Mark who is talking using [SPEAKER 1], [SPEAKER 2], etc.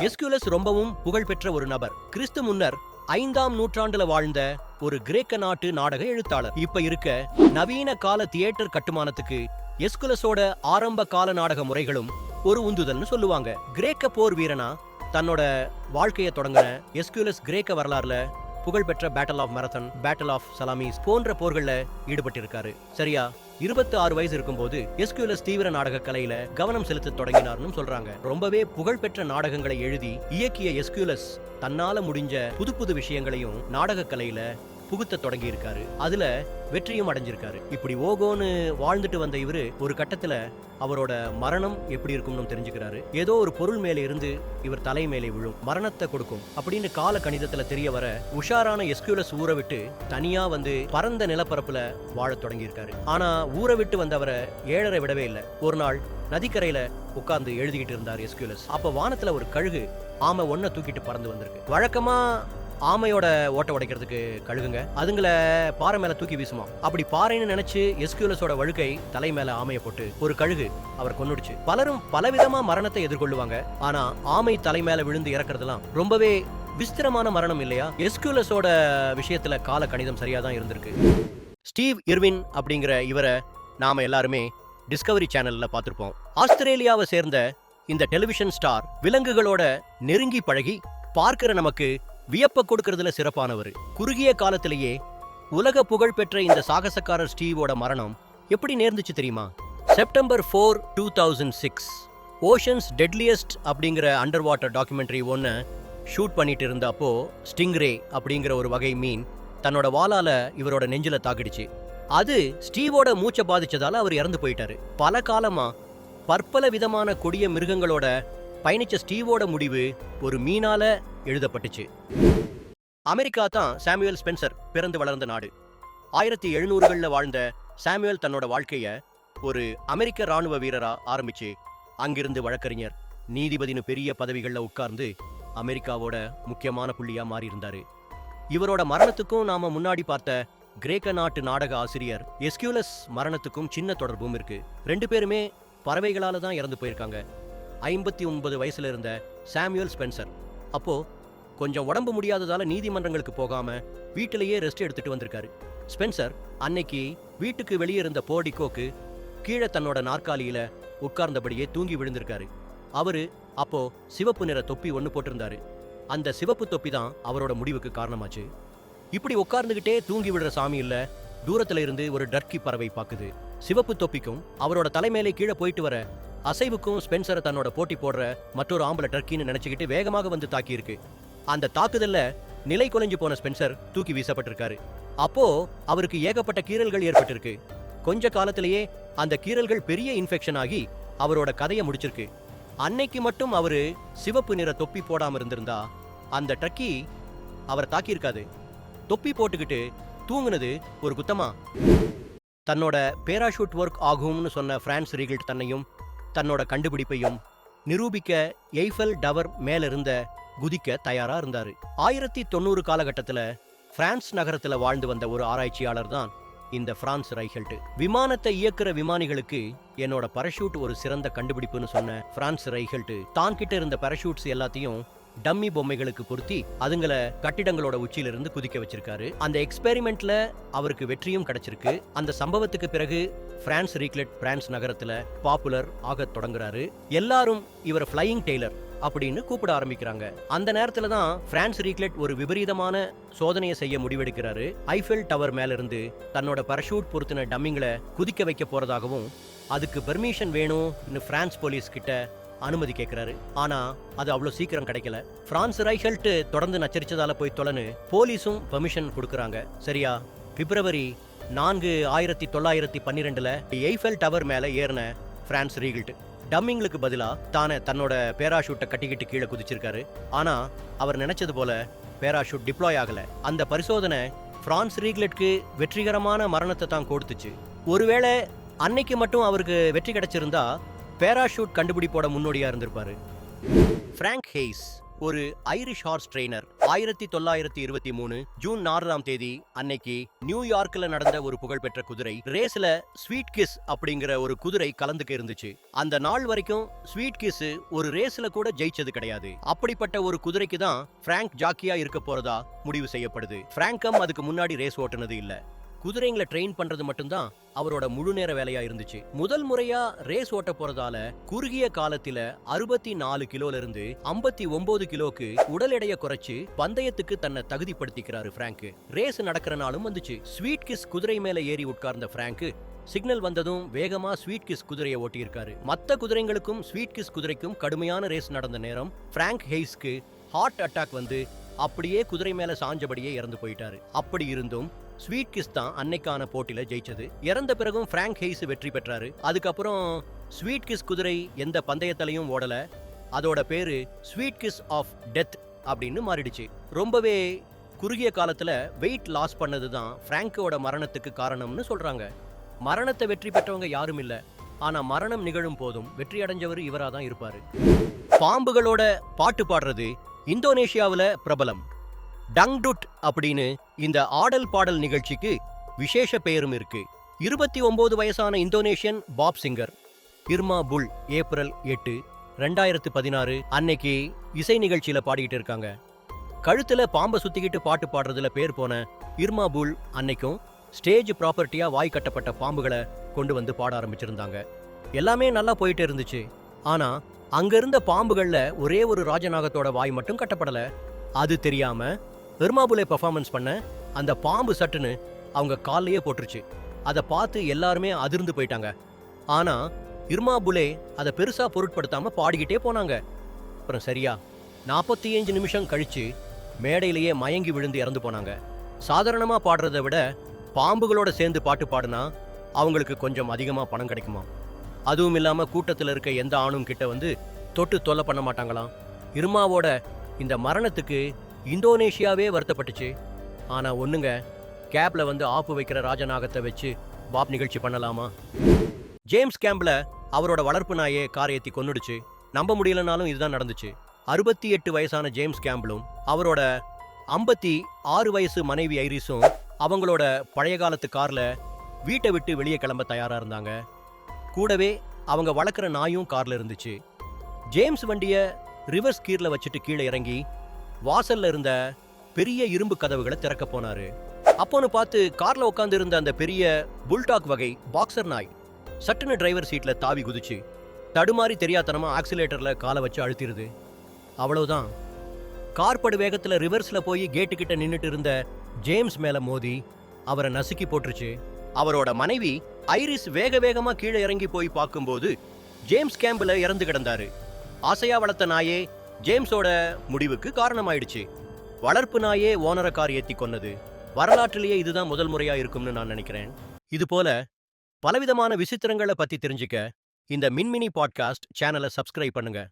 [SPEAKER 1] எஸ்குலஸ் ரொம்பவும் புகழ்பெற்ற ஒரு நபர். கிறிஸ்து முன்னர் ஐந்தாம் நூற்றாண்டுல வாழ்ந்த ஒரு கிரேக்க நாட்டு நாடக எழுத்தாளர். இப்ப இருக்க நவீன கால தியேட்டர் கட்டுமானத்துக்கு எஸ்குலஸோட ஆரம்ப கால நாடக முறைகளும் ஒரு உந்துதல்னு சொல்லுவாங்க. கிரேக்க போர் வீரனா தன்னோட வாழ்க்கையை தொடங்கின எஸ்குலஸ் கிரேக்க வரலாறுல புகழ்பெற்ற battle of Marathon battle of Salamis போன்ற போர்களில் ஈடுபட்டிருக்காரு. சரியா? இருபத்தி ஆறு வயசு இருக்கும்போது எஸ்கியூலஸ் தீவிர நாடக கலையில கவனம் செலுத்த தொடங்கினார்னு சொல்றாங்க. ரொம்பவே புகழ்பெற்ற நாடகங்களை எழுதி இயக்கிய எஸ்கியூலஸ் தன்னால முடிஞ்ச புது புது விஷயங்களையும் நாடக கலையில புகுத்த தொடங்கி இருக்காரு அதுல வெற்றியும் அடைஞ்சிருக்காரு. இப்படி ஓகோன்னு வாழ்ந்துட்டு வந்த இவரு ஒரு கட்டத்துல அவரோட மரணம் எப்படி இருக்கும்னு தெரிஞ்சுக்கிறாரு. ஏதோ ஒரு பொருள் மேலே இருந்து இவர் தலை மேலே விழும். மரணத்தை கொடுக்கும் அப்படின்னு கால கணிதத்துல தெரிய வர உஷாரான எஸ்கியூலஸ் ஊற விட்டு தனியா வந்து பரந்த நிலப்பரப்புல வாழத் தொடங்கியிருக்காரு. ஆனா ஊற விட்டு வந்தவரை ஏழரை விடவே இல்லை. ஒரு நாள் நதிக்கரையில உட்கார்ந்து எழுதிக்கிட்டு இருந்தார் எஸ்கியூலஸ் அப்ப வானத்துல ஒரு கழுகு ஆமை ஒன்ன தூக்கிட்டு பறந்து வந்திருக்கு. வழக்கமா ஆமையோட ஓட்ட உடைக்கிறதுக்கு கழுகுங்க. அதுங்களை பாறை மேல தூக்கி வீசுமா. அப்படி பாறைன்னு நினைச்சு எஸ்கியூலஸோட வழுக்கை தலை மேல ஆமையை போட்டு ஒரு கழுகு அவர் கொண்டுடுச்சு பலரும் பலவிதமா மரணத்தை எதிர்கொள்ளுவாங்க. ஆனா ஆமை தலை மேல விழுந்து இறக்குறதுலாம் ரொம்பவே விஸ்திரமான மரணம் இல்லையா? எஸ்கியூலஸோட விஷயத்துல கால கணிதம் சரியா தான் இருந்திருக்கு. ஸ்டீவ் இர்வின் அப்படிங்கிற இவரை நாம எல்லாருமே டிஸ்கவரி சேனல்ல பார்த்துருப்போம். ஆஸ்திரேலியாவை சேர்ந்த இந்த டெலிவிஷன் ஸ்டார் விலங்குகளோட நெருங்கி பழகி பார்க்கிற நமக்கு வியப்ப கொடுக்கறதுல சிறப்பானவர். குறுகிய காலத்திலேயே உலக புகழ் பெற்ற இந்த சாகசக்காரர் ஸ்டீவோட மரணம் எப்படி நேர்ந்துச்சு தெரியுமா? September four two thousand six. Ocean's deadliest அப்படிங்கிற அண்டர் வாட்டர் டாக்குமெண்ட்ரி ஒன்று ஷூட் பண்ணிட்டு இருந்தப்போ ஸ்டிங்ரே அப்படிங்கிற ஒரு வகை மீன் தன்னோட வாளால இவரோட நெஞ்சில தாக்கிடுச்சு. அது ஸ்டீவோட மூச்சை பாதிச்சதால அவர் இறந்து போயிட்டாரு. பல காலமா பற்பல விதமான கொடிய மிருகங்களோட பயணிச்ச ஸ்டீவோட முடிவு ஒரு மீனால எழுதப்பட்டுச்சு. அமெரிக்கா தான் சாமுவேல் ஸ்பென்சர் பிறந்து வளர்ந்த நாடு. ஆயிரத்தி எழுநூறுகளில் வாழ்ந்த சாமுவேல் தன்னோட வாழ்க்கைய ஒரு அமெரிக்க ராணுவ வீரரா ஆரம்பிச்சு அங்கிருந்து வழக்கறிஞர் நீதிபதினு பெரிய பதவிகளில் உட்கார்ந்து அமெரிக்காவோட முக்கியமான புள்ளியா மாறி இருந்தாரு இவரோட மரணத்துக்கும் நாம முன்னாடி பார்த்த கிரேக்க நாட்டு நாடக ஆசிரியர் எஸ்கியூலஸ் மரணத்துக்கும் சின்ன தொடர்பும் இருக்கு. ரெண்டு பேருமே பறவைகளால தான் இறந்து போயிருக்காங்க. ஐம்பத்தி ஒன்பது வயசுல இருந்த சாமுவேல் ஸ்பென்சர். அப்போ கொஞ்சம் உடம்பு முடியாததால நீதிமன்றங்களுக்கு போகாம வீட்டிலேயே ரெஸ்ட் எடுத்துட்டு வந்திருக்காரு. ஸ்பென்சர் அன்னைக்கு வீட்டுக்கு வெளியே இருந்த போர்டிகோக்கு கீழே தன்னோட நாற்காலியில உட்கார்ந்தபடியே தூங்கி விழுந்திருக்காரு. அவரு அப்போ சிவப்பு நிற தொப்பி ஒன்று போட்டிருந்தாரு. அந்த சிவப்பு தொப்பி தான் அவரோட முடிவுக்கு காரணமாச்சு. இப்படி உட்கார்ந்துகிட்டே தூங்கி விடுற சாமி இல்ல தூரத்துல இருந்து ஒரு டர்க்கி பறவை பாக்குது. சிவப்பு தொப்பிக்கும் அவரோட தலைமையிலே கீழே போயிட்டு வர அசைவுக்கும் ஸ்பென்சரை தன்னோட போட்டி போடுற மற்றொரு ஆம்பளை டர்க்கின்னு நினைச்சுக்கிட்டு வேகமாக வந்து தாக்கியிருக்கு. அந்த தாக்குதல்ல நிலை குலைஞ்சு போன ஸ்பென்சர் தூக்கி வீசப்பட்டிருக்காரு. அப்போ அவருக்கு ஏகப்பட்ட கீறல்கள் ஏற்பட்டிருக்கு. கொஞ்ச காலத்திலேயே அந்த கீறல்கள் பெரிய இன்ஃபெக்ஷன் ஆகி அவரோட கதையை முடிச்சிருக்கு. அன்னைக்கு மட்டும் அவரு சிவப்பு நிற தொப்பி போடாம இருந்திருந்தா அந்த ட்ரக்கி அவரை தாக்கியிருக்காது. தொப்பி போட்டுக்கிட்டு தூங்குனது ஒரு குத்தமா? தன்னோட பேராஷூட் ஒர்க் ஆகும்னு சொன்ன பிரான்ஸ் ரீகல்ட் தன்னையும் தன்னோட கண்டுபிடிப்பையும் நிரூபிக்க எய்ஃபல் டவர் மேல இருந்த குதிக்க தயாரா இருந்தாரு. ஆயிரத்தி தொண்ணூறு காலகட்டத்துல பிரான்ஸ் நகரத்துல வாழ்ந்து வந்த ஒரு ஆராய்ச்சியாளர் தான் இந்த பிரான்ஸ் ரைஹெல்ட். விமானத்தை இயக்குற விமானிகளுக்கு என்னோட பரஷூட் ஒரு சிறந்த கண்டுபிடிப்புன்னு சொன்ன பிரான்ஸ் ரைஹெல்ட் தான் கிட்ட இருந்த பரஷூட்ஸ் எல்லாத்தையும் டம்மி பொம்மைகளுக்கு பொருத்தி அதுங்கள கட்டிடங்களோட உச்சியிலிருந்து குதிக்க வச்சிருக்காரு. அந்த எக்ஸ்பெரிமெண்ட்ல அவருக்கு வெற்றியும் கிடைச்சிருக்கு. அந்த சம்பவத்துக்கு பிறகு பிரான்ஸ் ரீக்லெட் பிரான்ஸ் நகரத்துல பாப்புலர் ஆகத் தொடங்குறாரு. எல்லாரும் இவர் ஃப்ளையிங் டெய்லர் அப்படின்னு கூப்பிட ஆரம்பிக்கிறாங்க. அந்த நேரத்துல தான் பிரான்ஸ் ரீக்லெட் ஒரு விபரீதமான சோதனையை செய்ய முடிவெடுக்கிறாரு. ஐஃபெல் டவர் மேல இருந்து தன்னோட பரஷூட் பொருத்தின டம்மிங்களை குதிக்க வைக்க போறதாகவும் அதுக்கு பெர்மிஷன் வேணும்னு பிரான்ஸ் போலீஸ் கிட்ட அனுமதி கேட்கிறாரு ஆனா அது அவ்வளவு சீக்கிரம் கிடைக்கல. பிரான்ஸ் ரைஹெல்ட் தொடர்ந்து நச்சரிச்சதால போய் தொலைன்னு போலீஸும் பெர்மிஷன் கொடுக்குறாங்க. சரியா? பிப்ரவரி நான்கு ஆயிரத்தி தொள்ளாயிரத்தி பன்னிரெண்டுல எய்ஃபெல் டவர் மேல ஏறின பிரான்ஸ் ரீகில்ட். டம்மிங்களுக்கு பதிலாக தானே தன்னோட பேராஷூட்டை கட்டிக்கிட்டு கீழே குதிச்சிருக்காரு. ஆனால் அவர் நினைச்சது போல பேராஷூட் டிப்ளாய் ஆகலை. அந்த பரிசோதனை பிரான்ஸ் ரீக்லெட்க்கு வெற்றிகரமான மரணத்தை தான் கொடுத்துச்சு. ஒருவேளை அன்னைக்கு மட்டும் அவருக்கு வெற்றி கிடைச்சிருந்தா பேராஷூட் கண்டுபிடிப்போட முன்னோடியாக இருந்திருப்பாரு. ஃப்ராங்க் ஹேஸ் ஒரு ஐரிஷ் ஹார்ஸ் ட்ரெய்னர். ஆயிரத்தி தொள்ளாயிரத்தி இருபத்தி மூணு ஜூன் நாலாம் தேதி அன்னைக்கு நியூயார்க்ல நடந்த ஒரு புகழ்பெற்ற குதிரை ரேஸ்ல ஸ்வீட் கிஸ் அப்படிங்கிற ஒரு குதிரை கலந்துக்க இருந்துச்சு. அந்த நாள் வரைக்கும் ஸ்வீட் கிஸ் ஒரு ரேஸ்ல கூட ஜெயிச்சது கிடையாது. அப்படிப்பட்ட ஒரு குதிரைக்கு தான் பிராங்க் ஜாக்கியா இருக்க போறதா முடிவு செய்யப்படுது. பிராங்கம் அதுக்கு முன்னாடி ரேஸ் ஓட்டுனது இல்ல. குதிரைங்களை ட்ரெயின் பண்றது மட்டும்தான் அவரோட முழு நேர வேலையா இருந்துச்சு. முதல் முறையா ரேஸ் ஓட்ட போறதால குறுகிய காலத்துல அறுபத்தி நாலு கிலோல இருந்து ஐம்பத்தி ஒன்பது கிலோக்கு உடல் எடையை குறைச்சு பந்தயத்துக்கு தன்னை தகுதிப்படுத்திக்கிறாரு பிராங்க் ரேஸ் நடக்கிற நாளும் வந்துச்சு. ஸ்வீட் கிஸ் குதிரை மேல ஏறி உட்கார்ந்த பிராங்க் சிக்னல் வந்ததும் வேகமா ஸ்வீட் கிஸ் குதிரையை ஓட்டியிருக்காரு. மத்த குதிரைங்களுக்கும் ஸ்வீட் கிஸ் குதிரைக்கும் கடுமையான ரேஸ் நடந்த நேரம் பிராங்க் ஹெய்ஸ்க்கு ஹார்ட் அட்டாக் வந்து அப்படியே குதிரை மேல சாஞ்சபடியே இறந்து போயிட்டாரு. அப்படி இருந்தும் ஸ்வீட் கிஸ் தான் அன்னைக்கான போட்டியில ஜெயிச்சது. இறந்த பிறகும் பிராங்க் ஹெய்ஸ் வெற்றி பெற்றாரு. அதுக்கப்புறம் ஸ்வீட் கிஸ் குதிரை எந்த பந்தயத்திலையும் ஓடல. அதோட பேரு ஸ்வீட் கிஸ் ஆஃப் டெத் அப்படின்னு மாறிடுச்சு. ரொம்பவே குறுகிய காலத்துல வெயிட் லாஸ் பண்ணது தான் பிராங்கோட மரணத்துக்கு காரணம்னு சொல்றாங்க. மரணத்தை வெற்றி பெற்றவங்க யாரும் இல்லை. ஆனால் மரணம் நிகழும் போதும் வெற்றி அடைஞ்சவர் இவராக தான் இருப்பார். பாம்புகளோட பாட்டு பாடுறது இந்தோனேஷியாவில் பிரபலம். டங்டுட் அப்படின்னு இந்த ஆடல் பாடல் நிகழ்ச்சிக்கு விசேஷ பெயரும் இருக்கு. இருபத்தி ஒன்பது வயசான Indonesian pop singer Irma Bule April எட்டு ரெண்டாயிரத்து பதினாறு அன்னைக்கு இசை நிகழ்ச்சியில பாடிக்கிட்டு இருக்காங்க. கழுத்துல பாம்பை சுத்திக்கிட்டு பாட்டு பாடுறதுல பேர் போன இர்மா புல் அன்னைக்கும் ஸ்டேஜ் ப்ராப்பர்ட்டியா வாய் கட்டப்பட்ட பாம்புகளை கொண்டு வந்து பாட ஆரம்பிச்சிருந்தாங்க. எல்லாமே நல்லா போயிட்டு இருந்துச்சு. ஆனா அங்க இருந்த பாம்புகள்ல ஒரே ஒரு ராஜநாகத்தோட வாய் மட்டும் கட்டப்படல. அது தெரியாம பெருமாபுலே பெர்ஃபார்மன்ஸ் பண்ண அந்த பாம்பு சட்டுன்னு அவங்க கால்லையே போட்டுருச்சு. அதை பார்த்து எல்லாருமே அதிர்ந்து போயிட்டாங்க. ஆனால் இர்மாபுலே அதை பெருசாக பொருட்படுத்தாமல் பாடிக்கிட்டே போனாங்க. அப்புறம் சரியா நாற்பத்தி அஞ்சு நிமிஷம் கழித்து மேடையிலேயே மயங்கி விழுந்து இறந்து போனாங்க. சாதாரணமாக பாடுறதை விட பாம்புகளோட சேர்ந்து பாட்டு பாடினா அவங்களுக்கு கொஞ்சம் அதிகமாக பணம் கிடைக்குமா அதுவும் இல்லாமல் கூட்டத்தில் இருக்க எந்த ஆணும் கிட்ட வந்து தொட்டு தொல்லை பண்ண மாட்டாங்களாம். இர்மாவோட இந்த மரணத்துக்கு இந்தோனேஷியாவே வருத்தப்பட்டுச்சு. ஆனால் ஒன்றுங்க கேப்பில் வந்து ஆப்பு வைக்கிற ராஜநாகத்தை வச்சு பாப் நிகழ்ச்சி பண்ணலாமா? ஜேம்ஸ் கேம்பில் அவரோட வளர்ப்பு நாயே கார் ஏற்றி கொன்னுடுச்சு. நம்ப முடியலனாலும் இதுதான் நடந்துச்சு. அறுபத்தி எட்டு வயசான ஜேம்ஸ் கேம்பிளும் அவரோட ஐம்பத்தி ஆறு வயசு மனைவி ஐரிஸும் அவங்களோட பழைய காலத்து காரில் வீட்டை விட்டு வெளியே கிளம்ப தயாராக இருந்தாங்க. கூடவே அவங்க வளர்க்குற நாயும் காரில் இருந்துச்சு. ஜேம்ஸ் வண்டியை ரிவர்ஸ் கீரில் வச்சுட்டு கீழே இறங்கி வாசல்ல இருந்த பெரிய இரும்பு கதவுகளை திறக்க போனாரு. அப்போன்னு பார்த்து கார்ல உட்காந்து இருந்த அந்த பெரிய புல்டாக் வகை பாக்ஸர் நாய் சட்டுன்னு டிரைவர் சீட்ல தாவி குதிச்சு தடுமாறி தெரியாதனமா ஆக்சிலேட்டர்ல காலை வச்சு அழுத்திருது. அவ்வளவுதான். கார் படு வேகத்துல ரிவர்ஸ்ல போய் கேட்டு கிட்ட நின்னுட்டு இருந்த ஜேம்ஸ் மேல மோதி அவரை நசுக்கி போட்டுருச்சு. அவரோட மனைவி ஐரிஸ் வேக வேகமா கீழே இறங்கி போய் பார்க்கும்போது ஜேம்ஸ் கேம்பில் இறந்து கிடந்தாரு. ஆசையா வளர்த்த நாயே ஜேம்ஸோட முடிவுக்கு காரணமாயிடுச்சு. வளர்ப்பு நாயே ஓனரை கார் ஏத்தி கொன்னது. வரலாற்றிலேயே இதுதான் முதல் முறையா இருக்கும்னு நான் நினைக்கிறேன். இது போல பலவிதமான விசித்திரங்களை பத்தி தெரிஞ்சுக்க இந்த மின்மினி பாட்காஸ்ட் சேனலை சப்ஸ்கிரைப் பண்ணுங்க.